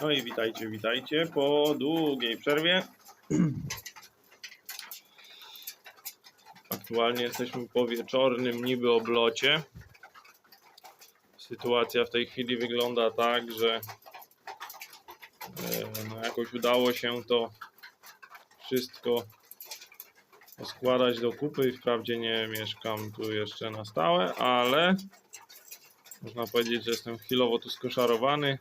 No i witajcie, witajcie po długiej przerwie. Aktualnie jesteśmy po wieczornym niby oblocie. Sytuacja w tej chwili wygląda tak, że e, no jakoś udało się to wszystko składać do kupy. Wprawdzie nie mieszkam tu jeszcze na stałe, ale można powiedzieć, że jestem chwilowo tu skoszarowany.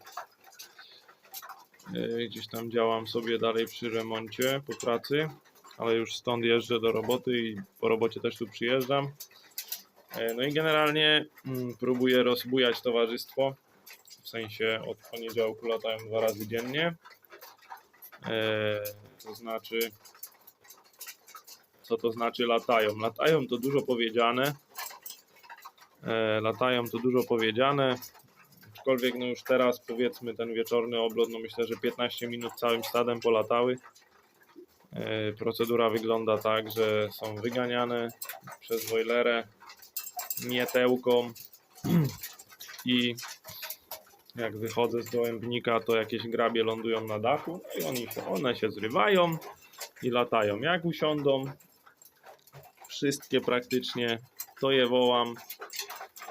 E, Gdzieś tam działam sobie dalej przy remoncie po pracy, ale już stąd jeżdżę do roboty i po robocie też tu przyjeżdżam. E, No i generalnie mm, próbuję rozbujać towarzystwo. W sensie od poniedziałku latają dwa razy dziennie. E, To znaczy, co to znaczy latają? Latają to dużo powiedziane. Latają to dużo powiedziane. Aczkolwiek no już teraz powiedzmy ten wieczorny oblot, no myślę, że 15 minut całym stadem polatały. E, Procedura wygląda tak, że są wyganiane przez wojlerę mietełką i jak wychodzę z gołębnika, to jakieś grabie lądują na dachu no i oni się, one się zrywają i latają. Jak usiądą, wszystkie praktycznie, to je wołam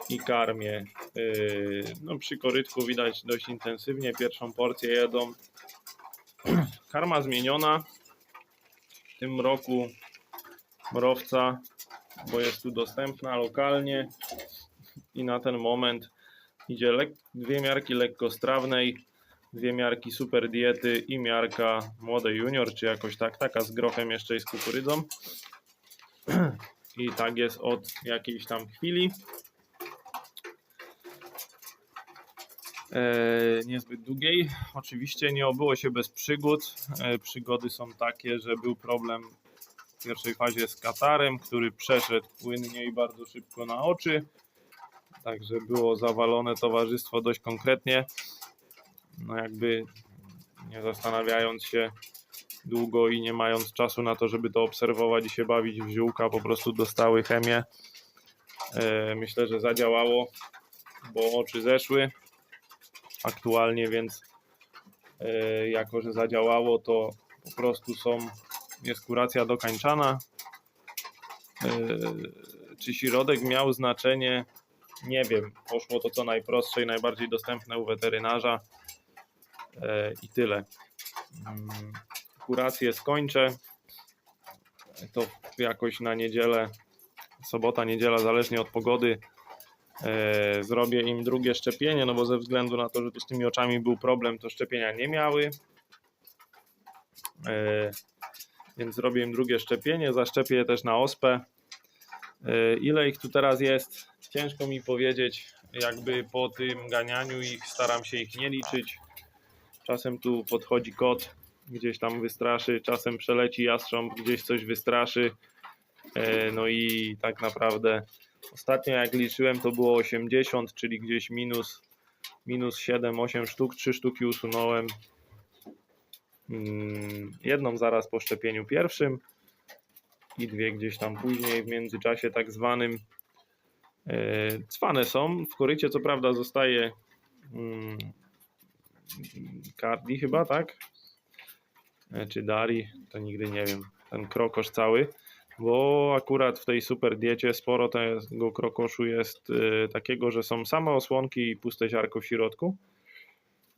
i karmię. Yy, No przy korytku widać dość intensywnie, pierwszą porcję jedzą. Karma zmieniona. W tym roku mrowca, bo jest tu dostępna lokalnie i na ten moment idzie dwie miarki lekkostrawnej, dwie miarki super diety i miarka młodej junior, czy jakoś tak, taka z grochem jeszcze i z kukurydzą. I tak jest od jakiejś tam chwili. Niezbyt długiej. Oczywiście nie obyło się bez przygód. E, przygody są takie, że był problem w pierwszej fazie z Katarem, który przeszedł płynnie i bardzo szybko na oczy. Także było zawalone towarzystwo dość konkretnie. No jakby nie zastanawiając się długo i nie mając czasu na to, żeby to obserwować i się bawić w ziółka, po prostu dostały chemię. E, myślę, że zadziałało, bo oczy zeszły aktualnie, więc e, jako, że zadziałało, to po prostu są, jest kuracja dokańczana. E, Czy środek miał znaczenie? Nie wiem. Poszło to co najprostsze i najbardziej dostępne u weterynarza E, i tyle. Mm, Kurację skończę. To jakoś na niedzielę, sobota, niedziela, zależnie od pogody, zrobię im drugie szczepienie, no bo ze względu na to, że z tymi oczami był problem, to szczepienia nie miały. E, Więc zrobię im drugie szczepienie, zaszczepię je też na ospę. E, Ile ich tu teraz jest? Ciężko mi powiedzieć, jakby po tym ganianiu ich staram się ich nie liczyć. Czasem tu podchodzi kot, gdzieś tam wystraszy, czasem przeleci jastrząb, gdzieś coś wystraszy. E, No i tak naprawdę Ostatnio jak liczyłem to było 80, czyli gdzieś minus, minus 7-8 sztuk, 3 sztuki usunąłem. Mm, Jedną zaraz po szczepieniu pierwszym i dwie gdzieś tam później w międzyczasie tak zwanym. E, Cwane są, w korycie co prawda zostaje mm, Cardi chyba, tak? E, Czy Dari, to nigdy nie wiem. Ten krokosz cały bo akurat w tej super diecie sporo tego krokoszu jest y, takiego, że są same osłonki i puste ziarko w środku.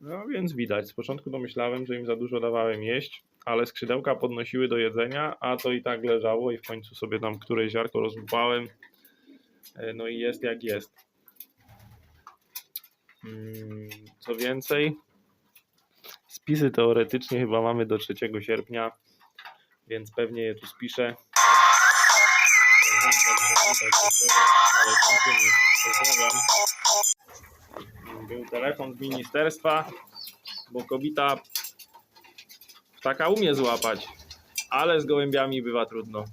No więc widać, z początku pomyślałem, że im za dużo dawałem jeść, ale skrzydełka podnosiły do jedzenia, a to i tak leżało i w końcu sobie tam któreś ziarko rozłupałem. Y, No i jest jak jest. Mm, Co więcej, spisy teoretycznie chyba mamy do 3 sierpnia, więc pewnie je tu spiszę. Był telefon z ministerstwa, bo kobita taka umie złapać, ale z gołębiami bywa trudno.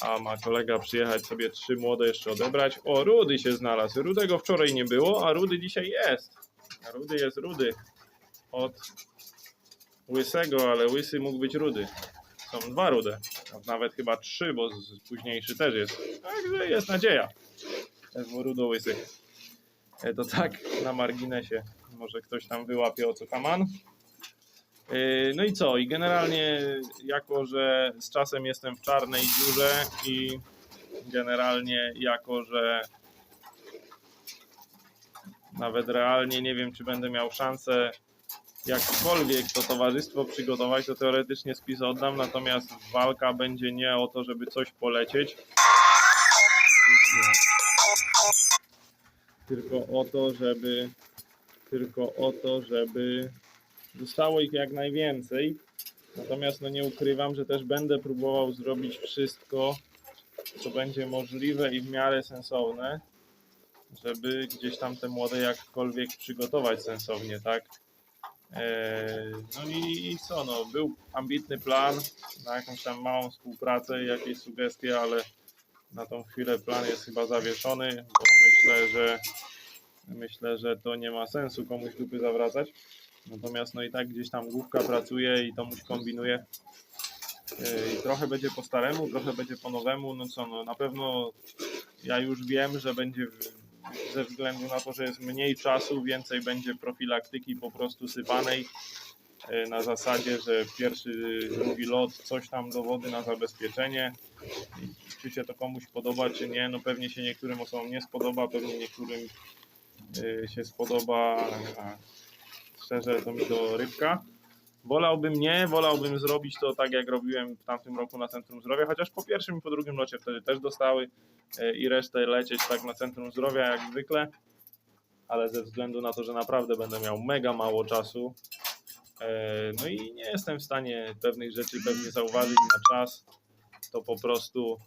A ma kolega przyjechać sobie trzy młode jeszcze odebrać. O, Rudy się znalazł. Rudego wczoraj nie było, a Rudy dzisiaj jest. A Rudy jest Rudy. Od łysego, ale łysy mógł być Rudy. Są dwa rude. Nawet chyba trzy, bo późniejszy też jest. Także jest nadzieja. Rudołysy. E, To tak na marginesie. Może ktoś tam wyłapie o co kaman. Yy, No i co? I generalnie, jako że z czasem jestem w czarnej dziurze i generalnie, jako że nawet realnie nie wiem, czy będę miał szansę jakkolwiek to towarzystwo przygotować, to teoretycznie spis oddam, natomiast walka będzie nie o to, żeby coś polecieć, tylko o to, żeby tylko o to, żeby zostało ich jak najwięcej. Natomiast no nie ukrywam, że też będę próbował zrobić wszystko, co będzie możliwe i w miarę sensowne, żeby gdzieś tam te młode jakkolwiek przygotować sensownie, tak? Eee, No i, i co, no, był ambitny plan na jakąś tam małą współpracę i jakieś sugestie, ale na tą chwilę plan jest chyba zawieszony, bo myślę, że myślę, że to nie ma sensu komuś dupy zawracać. Natomiast no i tak gdzieś tam główka pracuje i to muś kombinuje. Yy, I trochę będzie po staremu, trochę będzie po nowemu. No co, no na pewno ja już wiem, że będzie ze względu na to, że jest mniej czasu, więcej będzie profilaktyki po prostu sypanej. yy, Na zasadzie, że pierwszy, drugi lot, coś tam do wody na zabezpieczenie. Czy się to komuś podoba, czy nie, no pewnie się niektórym osobom nie spodoba, pewnie niektórym yy, się spodoba. A szczerze to mi do rybka. Wolałbym nie, wolałbym zrobić to tak jak robiłem w tamtym roku na Centrum Zdrowia, chociaż po pierwszym i po drugim locie wtedy też dostały e, i resztę lecieć tak na Centrum Zdrowia jak zwykle, ale ze względu na to, że naprawdę będę miał mega mało czasu, e, no i nie jestem w stanie pewnych rzeczy pewnie zauważyć na czas, to po prostu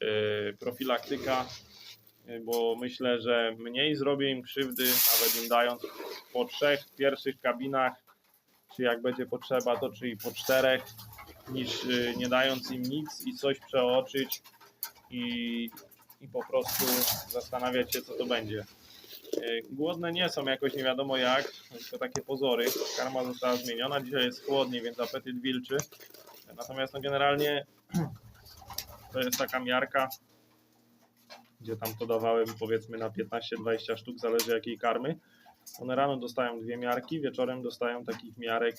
e, profilaktyka, bo myślę, że mniej zrobię im krzywdy, nawet im dając po trzech pierwszych kabinach, czy jak będzie potrzeba, to czy i po czterech, niż y, nie dając im nic i coś przeoczyć i, i po prostu zastanawiać się, co to będzie. Y, Głodne nie są jakoś nie wiadomo jak, to takie pozory. Karma została zmieniona, dzisiaj jest chłodniej, więc apetyt wilczy. Natomiast no generalnie to jest taka miarka, gdzie tam to dawałem powiedzmy na 15-20 sztuk, zależy jakiej karmy. One rano dostają dwie miarki, wieczorem dostają takich miarek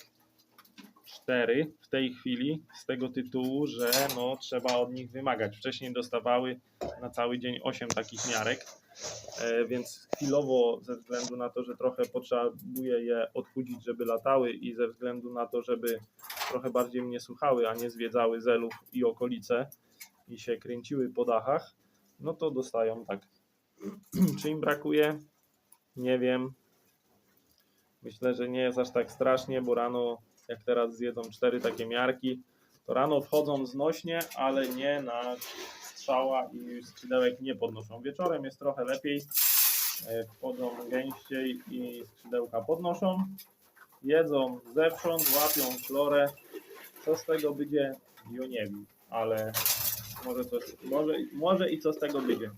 cztery w tej chwili, z tego tytułu, że no, trzeba od nich wymagać. Wcześniej dostawały na cały dzień 8 takich miarek, e, więc chwilowo ze względu na to, że trochę potrzebuję je odchudzić, żeby latały i ze względu na to, żeby trochę bardziej mnie słuchały, a nie zwiedzały zelów i okolice i się kręciły po dachach, no to dostają tak. Czy im brakuje? Nie wiem. Myślę, że nie jest aż tak strasznie, bo rano, jak teraz zjedzą cztery takie miarki, to rano wchodzą znośnie, ale nie na strzała i skrzydełek nie podnoszą. Wieczorem jest trochę lepiej, e, wchodzą gęściej i skrzydełka podnoszą. Jedzą zewsząd, łapią florę. Co z tego będzie? Jo nie wiem, ale może, coś, może, może i co z tego będzie.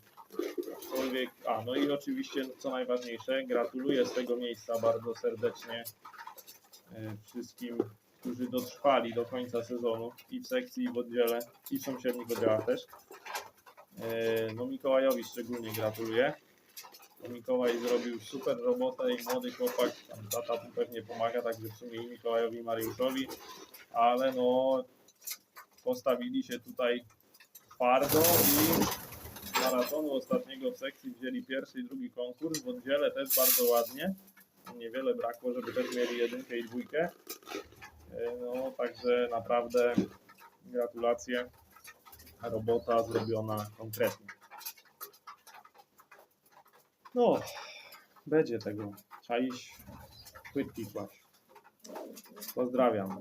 Aczkolwiek, a no i oczywiście, co najważniejsze, gratuluję z tego miejsca bardzo serdecznie e, wszystkim, którzy dotrwali do końca sezonu i w sekcji, i w oddziale, i w sąsiednich oddziałach też. E, No Mikołajowi szczególnie gratuluję. Mikołaj zrobił super robotę i młody chłopak, tam tata mu pewnie pomaga, także w sumie i Mikołajowi, i Mariuszowi, ale no postawili się tutaj twardo i maratonu ostatniego w sekcji wzięli pierwszy i drugi konkurs, w oddziale też bardzo ładnie. Niewiele brakło, żeby też mieli jedynkę i dwójkę. E, No, także naprawdę gratulacje. Robota zrobiona konkretnie. No, będzie tego. Trzeba iść płytki kłaść. Pozdrawiam.